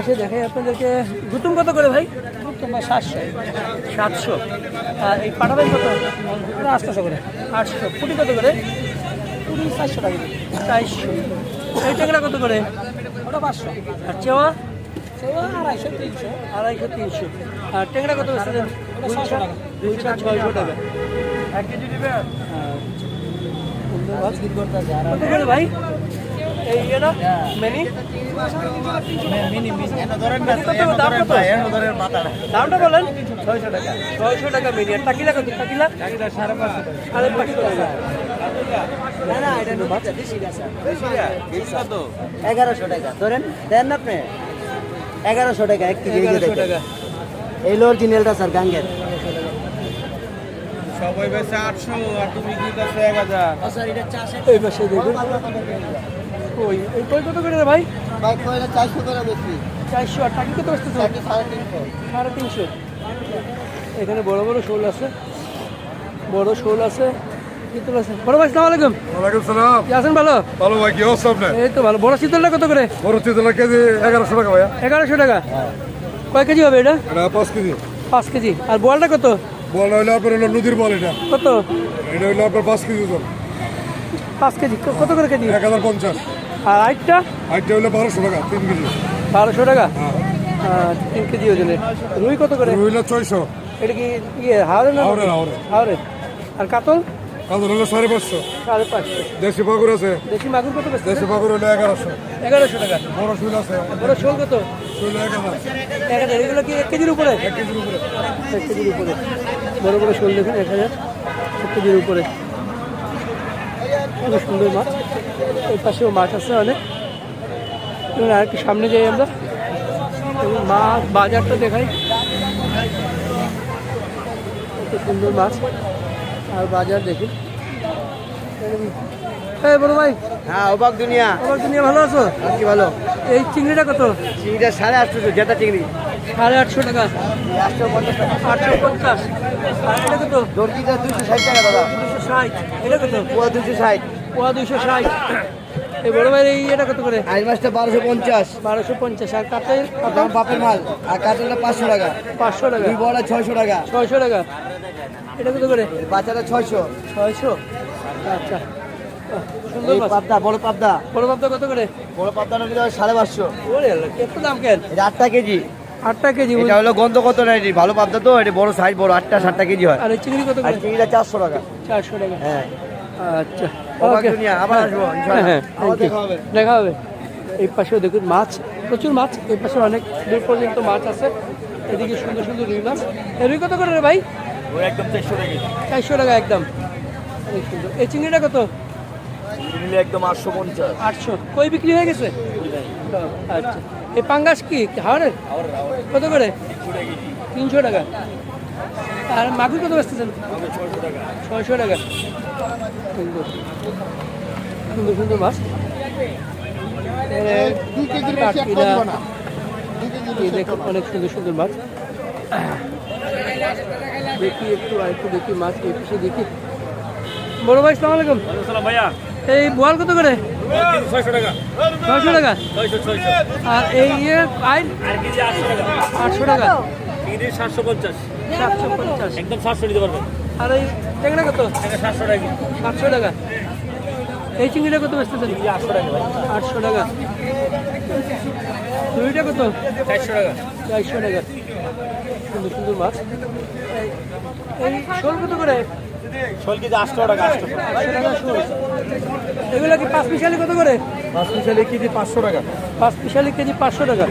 এসে দেখে আপনাদেরকে। গুতুম কত করে ভাই? তোমার সাতশো। সাতশো। আর এই পাঠাবেন কত? ওটা আটশোশো করে। আটশো। ফুটি কত করে? কুড়ি চারশো টাকা। চারশো। এই ট্যাংরা কত করে? ওটা পাঁচশো। আর চেওয়া? আড়াইশো তিনশো। আড়াইশো তিনশো। আর ট্যাংরা কত টাকা। দুইশো ছয়শো টাকা। এক কেজি দিবে? ভাই? এই এটা মেনি কত দাম কত দামটা বলেন। ছয়শো টাকা। ছয়শো টাকা মিনি আর টাকিলা কত? টাকিলা? সাড়ে পাঁচশো সাড়ে পাঁচশো টাকা এগারোশো টাকা। ধরেন দেন আপনি। এগারোশো টাকা এক কেজি এই এগারোশো টাকা। এই লো অরিজিনালটা স্যার গাঙ্গের। সবাই বেশি আটশো আর তুমি এক হাজার? এই পাশে দেখুন। ওই এই কই কত করে রে ভাই? চারশো করে বেশি। চারশো আর টাকি কত আসতেছে? সাড়ে তিনশো। সাড়ে তিনশো। এখানে বড় বড় শোল আছে। বড় শোল আছে। শীতল আছে। বড় ভাই সালাম আলাইকুম। ওয়ালাইকুম সালাম। কি আছেন ভালো? ভালো ভাই কি অবস্থা আপনার? এই তো ভালো। বড় শীতলটা কত করে? বড় চিতলা কেজি এগারোশো টাকা ভাইয়া। এগারোশো টাকা। কয় কেজি হবে এটা? এটা পাঁচ কেজি। পাঁচ কেজি। আর বলটা কত? বল হইল আপনার হলো নদীর বল এটা। কত? এটা হইল আপনার পাঁচ কেজি ওজন। পাঁচ কেজি? কত করে কেজি? এক হাজার পঞ্চাশ। আর আইটটা আইটটা হইল বারোশো টাকা তিন কেজি। বারোশো টাকা? হ্যাঁ। তিন কেজি ওজনে। রুই কত করে? হইল ছয়শো। এটা কি ইয়ে হাওড়ে না হাওড়ে, হাওড়ে। হাওড়ে। আর কাতল? সাড়ে পাঁচশো। সাড়ে পাঁচশো। দেশি আছে? দেশি মাগুর কত এগারোশো। এগারোশো টাকা। বড় শুল আছে। বড় শোল কত? শুল এক হাজার। এগুলো কি এক কেজির উপরে? এক কেজির উপরে। এক কেজির উপরে। বড় বড় শোল দেখুন এক হাজার। এক কেজির উপরে। সুন্দর মাছ। পাশেও মাছ আছে অনেক। আর একটু সামনে যাই আমরা। মাছ বাজারটা দেখাই। সুন্দর মাছ। আর বাজার দেখুন। এই বড় ভাই হ্যাঁ অবাক দুনিয়া। আমার দুনিয়া ভালো আছো? কি ভালো? এই চিংড়িটা কত? চিংড়িটা সাড়ে আটশোশো যেটা চিংড়ি। সাড়ে আটশো টাকা। আটশো পঞ্চাশ আটশো পঞ্চাশ। এটা কত? দর্জিটা দুশো ষাট টাকা দাদা। দুশো ষাট। এটা কত? পোয়া দুশো ষাট। পোয়া দুশো ষাট। এই বড় ভাইয়ের এই এটা কত করে? আইল মাছটা বারোশো পঞ্চাশ। বারোশো পঞ্চাশ। আর কাতের বাপের মাল। আর কাতলটা পাঁচশো টাকা। পাঁচশো টাকা। দুই বড়া ছয়শো টাকা। ছয়শো টাকা। এটা কত করে? বাচ্চাটা ছয়শো। ছয়শো। আচ্ছা। সুন্দর মাছ পাবদা বড় পাবদা। বড় বাপটা কত করে? বড় সাড়ে পাঁচশো। ওরে দাম কেন? এটা আটটা কেজি। আটটা কেজি এটা হলো গন্ধ কত না এটি? ভালো পাবদা তো এটা বড় সাইজ বড় আটটা সাতটা কেজি হয়। আর চিংড়ি কত করে? চিংড়িটা চারশো টাকা। চারশো টাকা। হ্যাঁ। আচ্ছা। অবাক আবার আসব, হ্যাঁ, thank you. দেখা হবে। দেখা হবে। এই পাশেও দেখুন মাছ প্রচুর মাছ। এই পাশে অনেক দূর পর্যন্ত মাছ আছে। এদিকে সুন্দর সুন্দর রুই মাছ। রুই কত করে রে ভাই? একদম চারশো টাকা। চারশো টাকা একদম। অনেক সুন্দর। এই চিংড়িটা কত? একদম আটশো পঞ্চাশ। আটশো। কই বিক্রি হয়ে গেছে? আচ্ছা। এই পাঙ্গাস কি? হাওড়ের কত করে? তিনশো টাকা। আর মাগুর কত বেচতেছেন? ছয়শো টাকা। সুন্দর। সুন্দর সুন্দর মাছ। অনেক সুন্দর সুন্দর মাছ। দেখি একটু আর একটু দেখি মাছ এই পিছিয়ে দেখি। বড় ভাই সালাম আলাইকুম। ভাইয়া। এই বোয়াল কত করে? ছয়শো টাকা। ছয়শো টাকা? ছয়শো ছয়শো। আর এই ইয়ে আইন আটশো টাকা। আটশো টাকা? কেজি সাতশো পঞ্চাশ। সাতশো পঞ্চাশ। একদম সাতশো নিতে পারবেন। আর এই ট্যাংরা কত? এটা সাতশো টাকা। সাতশো টাকা। এই চিংড়িটা কত বেচতেছেন? আটশো টাকা ভাই। আটশো টাকা। দুইটা কত? চারশো টাকা। চারশো টাকা। সুন্দর সুন্দর মাছ। এই- এই শোল কত করে? শোল কেজি আটশো টাকা আটশো এগুলো কি পাঁচ পিসালি কত করে? পাঁচ মিশালি কেজি পাঁচশো টাকা। পাঁচ পিসালি কেজি পাঁচশো টাকা।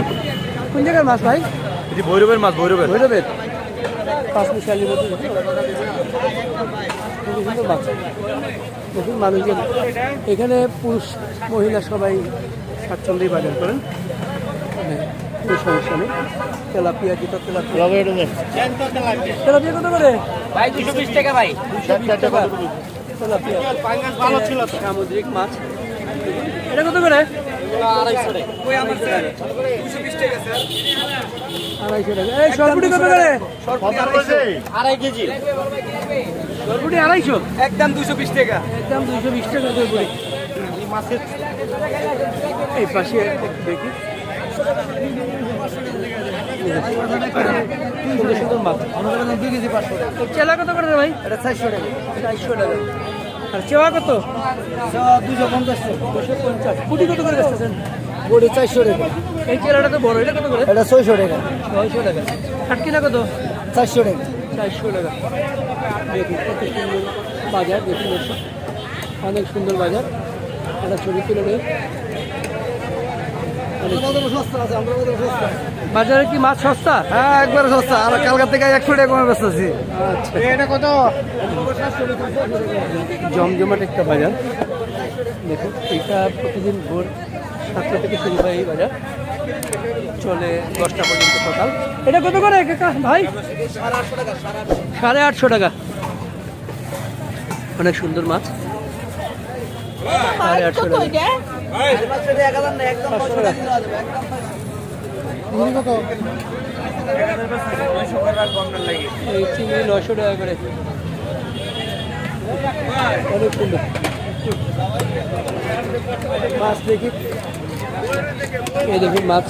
কোন জায়গার মাছ ভাই? এটি ভৈরবের মাছ ভৈরবের। ভৈরবের? পাঁচ মিশালি মতো। মানুষজন এখানে পুরুষ মহিলা সবাই স্বাচ্ছন্দ্যই বাজার করেন। কোনো সমস্যা নেই। তেলাপিয়া যেটা তেলাপিয়া। তেলাপিয়া কত করে? ভাই দুশো বিশ টাকা ভাই। দুশো বিশ টাকা। তেলাপিয়া। ভালো ছিল সামুদ্রিক মাছ। এটা কত করে? আড়াইশো টাকা। এই সরপুটি কত করে? আড়াই কেজি। সরপুটি আড়াইশো? একদম দুশো বিশ টাকা। একদম দুইশো বিশ টাকা সরপুটি এই পাশে দেখি। সুন্দর সুন্দর মাছ দুই কেজি পাঁচশো চেলা কত করে ভাই? এটা চারশো টাকা। চারশো টাকা। আর চেওয়া কত? দুশো পঞ্চাশ দুশো পঞ্চাশ। কুটি কত করে বেচতেছেন? বড়ি চারশো টাকা। এই চেলাটা তো বড় এটা কত করে? এটা ছয়শো টাকা। ছয়শো টাকা। খাটকিনা কত? চারশো টাকা। চারশো টাকা। দেখি কত সুন্দর বাজার দেখুন অনেক সুন্দর বাজার। একটা ছবি তুলে বাজারে কি মাছ সস্তা? হ্যাঁ একবার সস্তা। আর কালকা থেকে একশো টাকা কমে বেচতেছি। এটা কত? জমজমাট একটা বাজার। দেখুন এটা প্রতিদিন ভোর সাতটা থেকে শুরু হয় এই বাজার। চলে দশটা পর্যন্ত সকাল এটা কত করে কাকা ভাই? সাড়ে আটশো টাকা। অনেক সুন্দর মাছ। সাড়ে আটশো টাকা এই চিংড়ি নশো টাকা করে। অনেক সুন্দর। মাছ দেখি। এই দেখুন মাছ।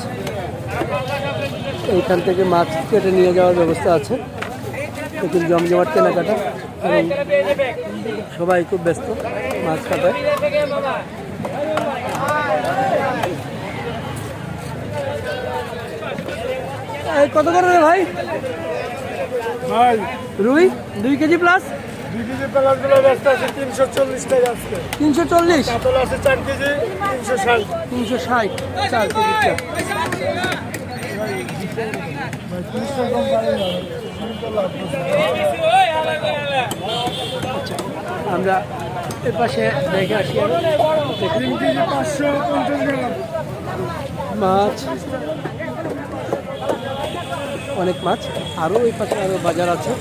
এইখান থেকে মাছ কেটে নিয়ে যাওয়ার ব্যবস্থা আছে। দেখুন জমজমাট কেনাকাটা। এবং সবাই খুব ব্যস্ত। মাছ কাটায় কত করে রে ভাই? ভাই। রুই দুই কেজি প্লাস দুই কেজি প্লাসগুলো ব্যস্ত আছে তিনশো চল্লিশ টাকা আজকে। তিনশো চল্লিশ? কাতল আছে চার কেজি তিনশো ষাট। তিনশো ষাট চার কেজি আমরা এর পাশে দেখে আসি কেজি মাছ। অনেক মাছ। আরও এই পাশে আরও বাজার আছে।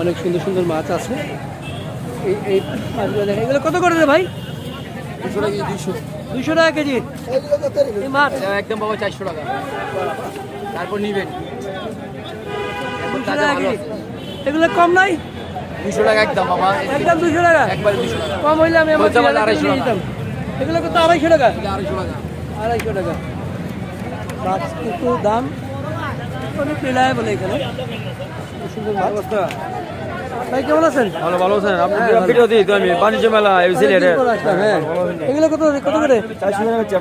অনেক সুন্দর সুন্দর মাছ আছে। এই এই মাছগুলো দেখে এগুলো কত করে রে ভাই? দুশো টাকা দুশো। দুশো টাকা কেজি? এই মাছ। একদম বাবা চারশো টাকা। তারপর নিবেন। এগুলো কম নাই? দুশো টাকা একদম বাবা একদম দুশো টাকা? একবারে দুশো টাকা। কম হইলে আমি আমার আড়াইশো টাকা। এগুলো কত আড়াইশো টাকা? আড়াইশো টাকা। আড়াইশো টাকা। মাছ কিন্তু দাম। অনেক মিলায় বলে এখানে সুন্দর মাছ ভাই কেমন আছেন? ভালো ভালো আছেন। আপনি হ্যাঁ, ভিডিও দিই তো আমি বাণিজ্য মেলা সিলেটে আসলাম, হ্যাঁ। এগুলো কত কত করে? চারশো টাকা হচ্ছে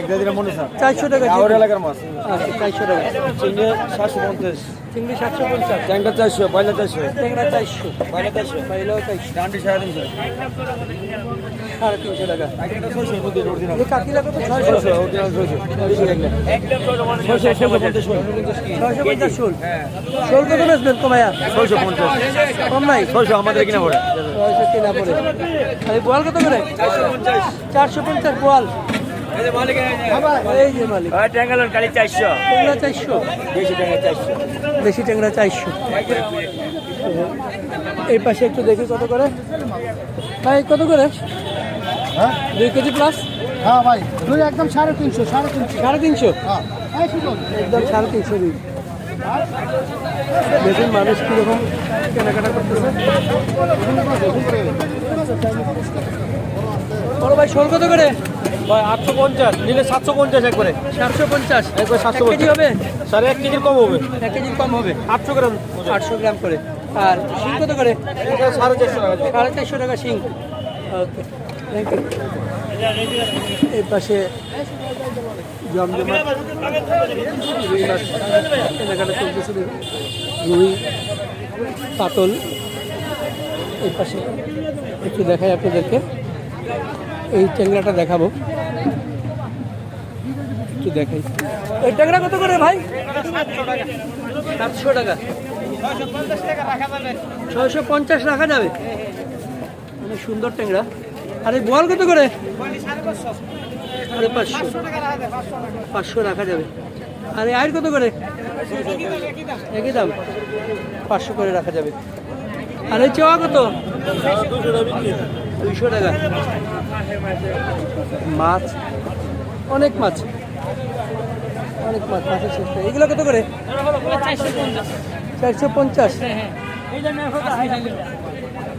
এক মনে স্যার টাকা আমার এলাকার মাছ। আচ্ছা চারশো টাকা। চিংড়ি সাতশো পঞ্চাশ। চিংড়ি সাতশো পঞ্চাশ। ট্যাংরা চারশো পয়লা চারশো। ট্যাংরা চারশো। পয়লা চারশো। পাইলেও চারশো। ডান্ডি সাড়ে তিনশো। সাড়ে তিনশো টাকা। মধ্যে এই কাকিলা কত? কত বেচবেন কমায়া ছয়শো পঞ্চাশ। কম নাই ছয়শো আমাদের কিনা পড়ে। ছয়শো কেনা পড়ে। আর বোয়াল কত করে? চারশো পঞ্চাশ বোয়াল। দেশি ট্যাঙ্গা চারশো। দেশি ট্যাংরা চারশো। এই পাশে একটু দেখি কত করে। ভাই কত করে? হ্যাঁ? দুই কেজি প্লাস হ্যাঁ ভাই দুই একদম সাড়ে তিনশো সাড়ে তিনশো। সাড়ে তিনশো? হ্যাঁ একদম সাড়ে তিনশো দিন দেখুন মানুষ কীরকম কেনাকাটা করতেছে? বড় ভাই শোল কত করে? ভাই আটশো পঞ্চাশ। নিলে সাতশো পঞ্চাশ একবারে সাতশো পঞ্চাশ। একবার সাতশো এক কেজি হবে? সাড়ে এক কেজির কম হবে। এক কেজির কম হবে? আটশো গ্রাম আটশো গ্রাম করে। আর শিং কত করে? সাড়ে চারশো টাকা। সাড়ে চারশো টাকা শিং। ওকে থ্যাংক ইউ এই পাশে মাছ কেনাকাটা রুই পাতল। এই পাশে একটু দেখাই আপনাদেরকে। এই ট্যাংরাটা দেখাবো। একটু দেখাই। এই ট্যাংরা কত করে ভাই? সাতশো টাকা। ছয়শো পঞ্চাশ রাখা যাবে। অনেক সুন্দর ট্যাংরা। আর বোয়াল কত করে? সাড়ে পাঁচশো। পাঁচশো রাখা যাবে। আর আয়ের কত করে? একই দাম। পাঁচশো করে রাখা যাবে। আর এই চেওয়া কত? দুইশো টাকা। মাছ। অনেক মাছ। অনেক মাছ, মাছের শেষ। এগুলো কত করে? চারশো পঞ্চাশ।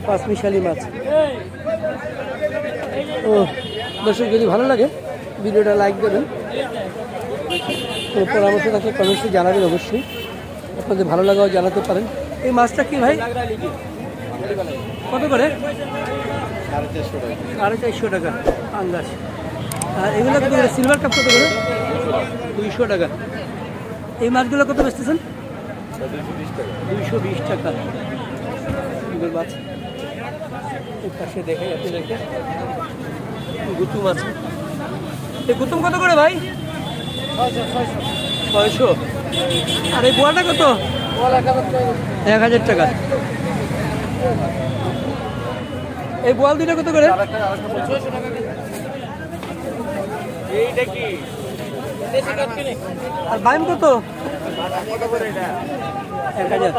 পাঁচ মিশালি মাছ। ও। দর্শক, যদি ভালো লাগে, ভিডিওটা লাইক দেবেন। কোনো পরামর্শ থাকলে কমেন্টসে জানাবেন অবশ্যই। আপনাদের ভালো লাগাও, জানাতে পারেন। এই মাছটা কি ভাই? কত করে? সাড়ে চারশো টাকা। আঙ্গাস আর এগুলো কত করে? সিলভার কাপ কত করে? দুইশো টাকা। এই মাছগুলো কত বেচতেছেন? দুইশো বিশ টাকা। মাছ। পাশে দেখে আপনাদেরকে। গুতুম আছে। এই গুতুম কত করে ভাই? ছয়শো আর এই বোয়াটা কত? এক হাজার টাকা। এই বোয়াল দুটো কত করে? আর বাইম কত? এক হাজার।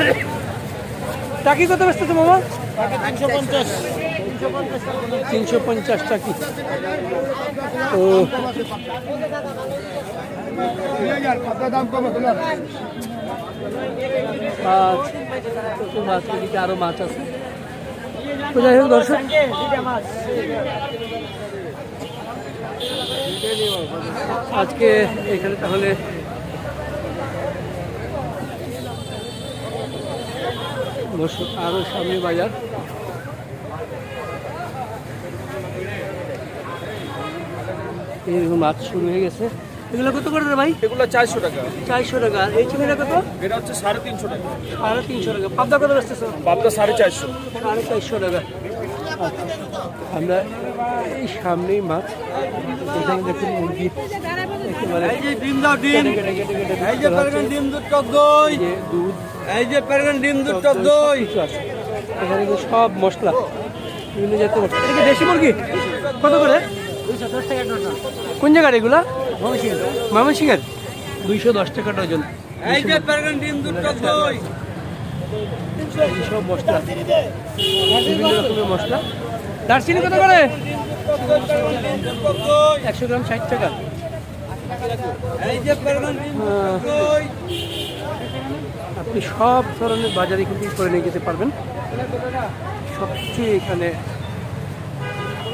টাকি কত ব্যস্ত তো মামা? তিনশো পঞ্চাশ টাকি। ও। মাছ। প্রচুর মাছ এদিকে আরও মাছ আছে। তো যাই হোক দর্শক। আজকে এখানে তাহলে বসু আরও সামনে বাজার। এরকম মাছ শুরু হয়ে গেছে। এগুলো কত করে ভাই? এগুলো চারশো টাকা। চারশো টাকা। এই চিংড়িটা কত? এটা হচ্ছে সাড়ে তিনশো টাকা। সাড়ে তিনশো টাকা। পাবদা কত বেচতেছ? বাপটা সাড়ে চারশো। সাড়ে চারশো টাকা। আমরা এই সামনেই মাছ। এখানে দেখুন মুরগি। দুধ এই যে প্যারাগন ডিম দুধ টক দই। সব এখানে কিন্তু সব মশলা। বিভিন্ন জাতীয় মশলা। এটা কি দেশি মুরগি? কত করে? কোন জায়গার এগুলা? মামনসিংহের দুইশো দশ টাকা ডজন। এই যে প্যারাগন ডিম দুধ টক দই। সব মশলা। বিভিন্ন রকমের মশলা। দারচিনি কত করে? টক দই। একশো গ্রাম ষাট টাকা। আপনি সব ধরনের বাজারে কিন্তু করে নিয়ে যেতে পারবেন। সবচেয়ে এখানে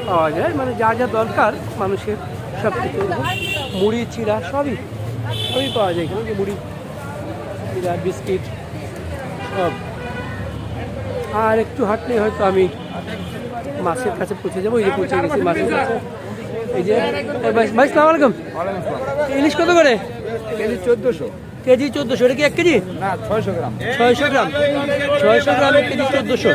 পাওয়া যায় মানে যা যা দরকার মানুষের, সব কিছু। মুড়ি, চিড়া সবই সবই পাওয়া যায় এখানে। মুড়ি, চিড়া, বিস্কিট সব। আর একটু হাঁটলে হয়তো আমি মাছের কাছে পৌঁছে যাব, এই যে পৌঁছে গেছি মাছের কাছে। এই যে ভাই ভাই সালাম আলাইকুম। ইলিশ কত করে? কেজি চোদ্দশো। কেজি চোদ্দোশো এটা কি এক কেজি? না ছয়শো গ্রাম। ছয়শো গ্রাম ছয়শো গ্রাম এক কেজি চোদ্দোশো।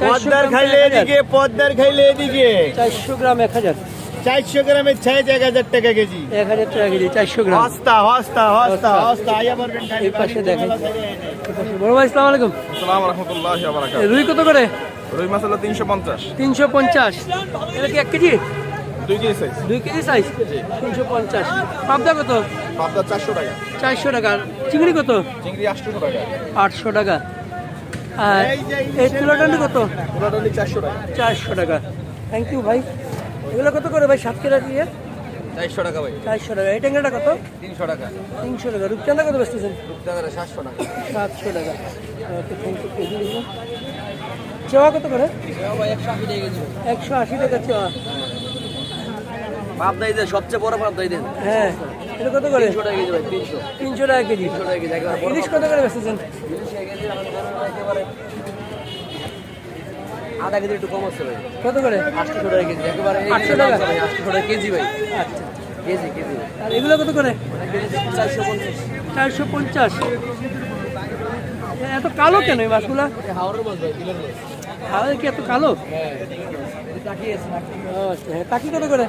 পদ্মার খাইলে এদিকে পদ্মার খাইলে এদিকে। চারশো গ্রাম এক হাজার। চারশো গ্রামের ছাই এক হাজার টাকা কেজি। এক হাজার টাকা কেজি চারশো গ্রাম। হস্তা হস্তা হস্তা হস্তা। আইয়া পারবেন এই পাশে দেখাই বড় ভাই ইসলাম আলাইকুম। আসসালামু রহমতুল্লাহ রুই কত করে? রুই মাছ হলো তিনশো পঞ্চাশ। তিনশো পঞ্চাশ। এটা কি এক কেজি? দুই কেজি সাইজ দুই কেজি সাইজ তিনশো পঞ্চাশ। পাবদা কত? পাবদা চারশো টাকা। চারশো টাকা। চিংড়ি কত? চিংড়ি আটশো টাকা। আটশো টাকা। আর এই তুলাটানি কত? পুরাটালি চারশো টাকা। চারশো টাকা। থ্যাংক ইউ ভাই। এগুলো কত করে ভাই সাত কেজি দিয়ে? চারশো টাকা ভাই। চারশো টাকা। এই ট্যাংরাটা কত? তিনশো টাকা। তিনশো টাকা। রূপচাঁদা কত বেচতেছেন? টাকা সাতশো টাকা। সাতশো টাকা। ওকে থ্যাংক ইউ চেওয়া কত করে? একশো আশি টাকা চেওয়া পাবদাই দেন সবচেয়ে বড় পাবদাই দেন হ্যাঁ এটা কত করে? তিনশো টাকা কেজি ভাই তিনশো। তিনশো টাকা কেজি। তিনশো টাকা কেজি ইলিশ কত করে আধা কেজি একটু কম আছে ভাই। কত করে? আটশো টাকা কেজি একেবারে আটশো টাকা? আটশো টাকা কেজি ভাই। আচ্ছা। KG KG. আর এগুলো কত করে? চারশো পঞ্চাশ। চারশো পঞ্চাশ। এত কালো কেন এই মাছগুলা? হাওড়ের মাছ ভাই বিলের মাছ। হাওয়াই কি এত কালো? হ্যাঁ টাকি কত করে?